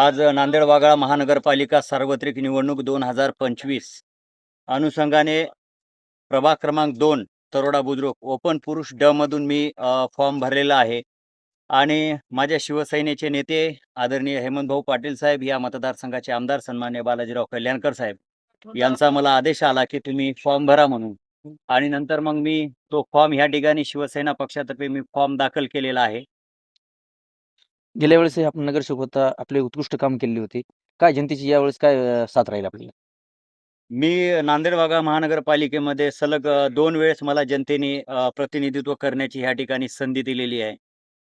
आज नांदेड वाघाळा महानगरपालिका सार्वत्रिक निवडणूक दोन हजार पंचवीस. अनुषंगाने प्रभाग क्रमांक दोन तरोडा बुद्रुक ओपन पुरुष ड मधून मी फॉर्म भरलेला आहे. आणि माझ्या शिवसेनेचे नेते आदरणीय हेमंत भाऊ पाटील साहेब या मतदारसंघाचे आमदार सन्मान्य बालाजीराव कल्याणकर साहेब यांचा मला आदेश आला की तुम्ही फॉर्म भरा म्हणून. आणि नंतर मग मी तो फॉर्म ह्या ठिकाणी शिवसेना पक्षातर्फे मी फॉर्म दाखल केलेला आहे. गेल्या वेळेस आपण नगरसेवक होता आपले उत्कृष्ट काम केले होते. काय जनतेची यावेळेस काय अं, साथ राहील आपल्याला? मी नांदेड भागा महानगरपालिकेमध्ये सलग अ, दोन वेळेस मला जनतेने अ, प्रतिनिधित्व करण्याची ह्या ठिकाणी संधी दिलेली आहे.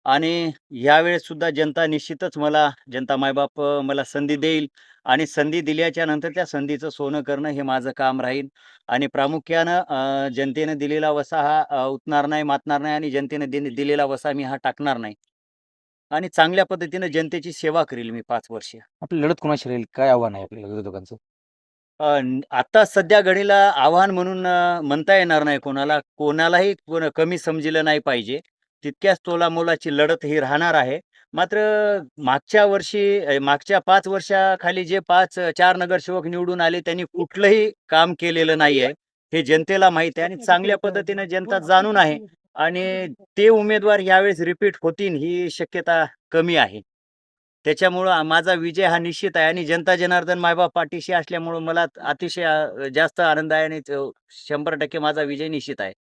आणि यावेळेस सुद्धा जनता निश्चितच मला जनता मायबाप अ, मला संधी देईल. आणि संधी दिल्याच्या नंतर त्या संधीचं सोनं करणं हे माझं काम राहील. आणि प्रामुख्यानं अ, जनतेने दिलेला वसा हा अ, उतणार नाही मातणार नाही आणि जनतेने दिलेला वसा मी हा टाकणार नाही. आणि चांगल्या पद्धतीने जनतेची सेवा करील मी पाच वर्ष. आपली लढत कोणाशी राहील? काय आव्हान आहे आपल्याला विरोधकांचं आता सध्या घडीला आव्हान म्हणून म्हणता येणार नाही कोणाला. कोणालाही कोण कमी समजिलं नाही पाहिजे. तितक्याच तोलामोलाची लढत ही राहणार आहे. मात्र मागच्या वर्षी मागच्या पाच वर्षाखाली जे पाच चार नगरसेवक निवडून आले त्यांनी कुठलंही काम केलेलं नाही आहे हे जनतेला माहिती आहे आणि चांगल्या पद्धतीने जनता जाणून आहे. आणि ते उमेदवार यावेळेस रिपीट होतील ही शक्यता कमी आहे. त्याच्यामुळं माझा विजय हा निश्चित आहे आणि जनता जनार्दन मायबाप पाठीशी असल्यामुळं मला अतिशय जास्त आनंद आहे आणि शंभर टक्के माझा विजय निश्चित आहे.